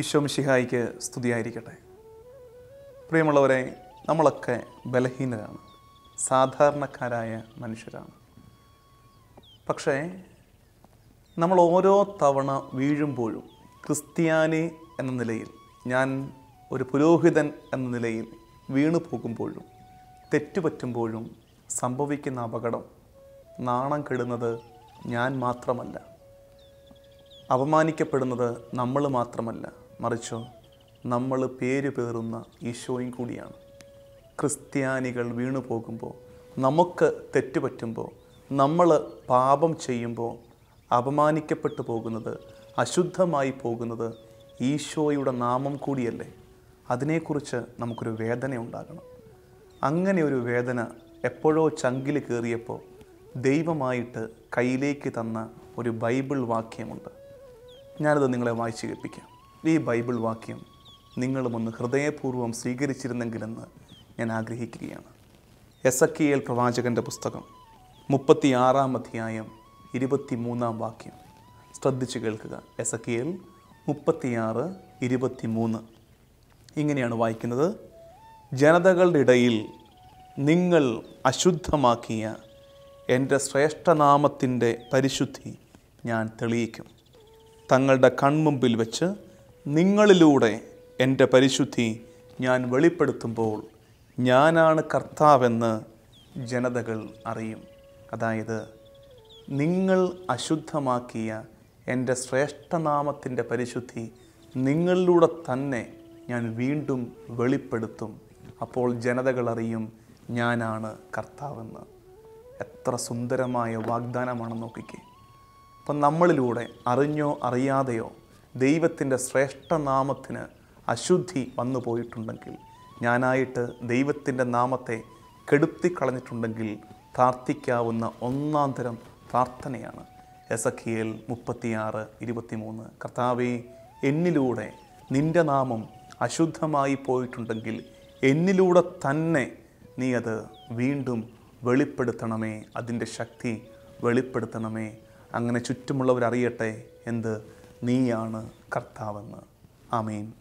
ഈശോ മിശിഹായിക്ക് സ്തുതിയായിരിക്കട്ടെ. പ്രിയമുള്ളവരെ നമ്മളൊക്കെ ബലഹീനരാണ് സാധാരണക്കാരായ മനുഷ്യരാണ്. പക്ഷേ നമ്മൾ ഓരോ തവണ വീഴുമ്പോഴും ക്രിസ്ത്യാനി എന്ന നിലയിൽ ഞാൻ ഒരു പുരോഹിതൻ എന്ന നിലയിൽ വീണു പോകുമ്പോഴും തെറ്റുപറ്റുമ്പോഴും സംഭവിക്കുന്ന അപകടം നാണം കെടുന്നത് ഞാൻ മാത്രമല്ല. അപമാനിക്കപ്പെടുന്നത് നമ്മൾ മാത്രമല്ല. മറിച്ചോ നമ്മൾ പേര് പേറുന്ന ഈശോയും കൂടിയാണ്. ക്രിസ്ത്യാനികൾ വീണു പോകുമ്പോൾ നമുക്ക് തെറ്റുപറ്റുമ്പോൾ നമ്മൾ പാപം ചെയ്യുമ്പോൾ അപമാനിക്കപ്പെട്ടു പോകുന്നത് അശുദ്ധമായി പോകുന്നത് ഈശോയുടെ നാമം കൂടിയല്ലേ? അതിനെക്കുറിച്ച് നമുക്കൊരു വേദന ഉണ്ടാകണം. അങ്ങനെ ഒരു വേദന എപ്പോഴോ ചങ്കിൽ കയറിയപ്പോൾ ദൈവമായിട്ട് കയ്യിലേക്ക് തന്ന ഒരു ബൈബിൾ വാക്യമുണ്ട്. ഞാനത് നിങ്ങളെ വായിച്ചു കേൾപ്പിക്കാം. ഈ ബൈബിൾ വാക്യം നിങ്ങളുമൊന്ന് ഹൃദയപൂർവം സ്വീകരിച്ചിരുന്നെങ്കിലെന്ന് ഞാൻ ആഗ്രഹിക്കുകയാണ്. എസ് എ എൽ പ്രവാചകന്റെ പുസ്തകം മുപ്പത്തിയാറാം അധ്യായം ഇരുപത്തിമൂന്നാം വാക്യം. ശ്രദ്ധിച്ചു കേൾക്കുക. എസ് എ എൽ മുപ്പത്തിയാറ് ഇരുപത്തിമൂന്ന്. ഇങ്ങനെയാണ് വായിക്കുന്നത്. ജനതകളുടെ ഇടയിൽ നിങ്ങൾ അശുദ്ധമാക്കിയ എന്റെ ശ്രേഷ്ഠനാമത്തിന്റെ പരിശുദ്ധി ഞാൻ തെളിയിക്കും. തങ്ങളുടെ കൺമുമ്പിൽ വെച്ച് നിങ്ങളിലൂടെ എന്റെ പരിശുദ്ധി ഞാൻ വെളിപ്പെടുത്തുമ്പോൾ ഞാനാണ് കർത്താവെന്ന് ജനതകൾ അറിയും. അതായത് നിങ്ങൾ അശുദ്ധമാക്കിയ എന്റെ ശ്രേഷ്ഠനാമത്തിന്റെ പരിശുദ്ധി നിങ്ങളിലൂടെ തന്നെ ഞാൻ വീണ്ടും വെളിപ്പെടുത്തും. അപ്പോൾ ജനതകൾ അറിയും ഞാനാണ് കർത്താവെന്ന്. എത്ര സുന്ദരമായ വാഗ്ദാനമാണ് നോക്കിക്കേ. അപ്പം നമ്മളിലൂടെ അറിഞ്ഞോ അറിയാതെയോ ദൈവത്തിന്റെ ശ്രേഷ്ഠനാമത്തിന് അശുദ്ധി വന്നു പോയിട്ടുണ്ടെങ്കിൽ ഞാനായിട്ട് ദൈവത്തിന്റെ നാമത്തെ കെടുത്തിക്കളഞ്ഞിട്ടുണ്ടെങ്കിൽ പ്രാർത്ഥിക്കാവുന്ന ഒന്നാം തരം പ്രാർത്ഥനയാണ് എസ് എസക്കിയേൽ മുപ്പത്തിയാറ് ഇരുപത്തിമൂന്ന്. കർത്താവെ എന്നിലൂടെ നിന്റെ നാമം അശുദ്ധമായി പോയിട്ടുണ്ടെങ്കിൽ എന്നിലൂടെ തന്നെ നീ അത് വീണ്ടും വെളിപ്പെടുത്തണമേ. അതിന്റെ ശക്തി വെളിപ്പെടുത്തണമേ. അങ്ങനെ ചുറ്റുമുള്ളവരറിയട്ടെ എന്ത്? നീയാണ് കർത്താവെന്ന്. ആമേൻ.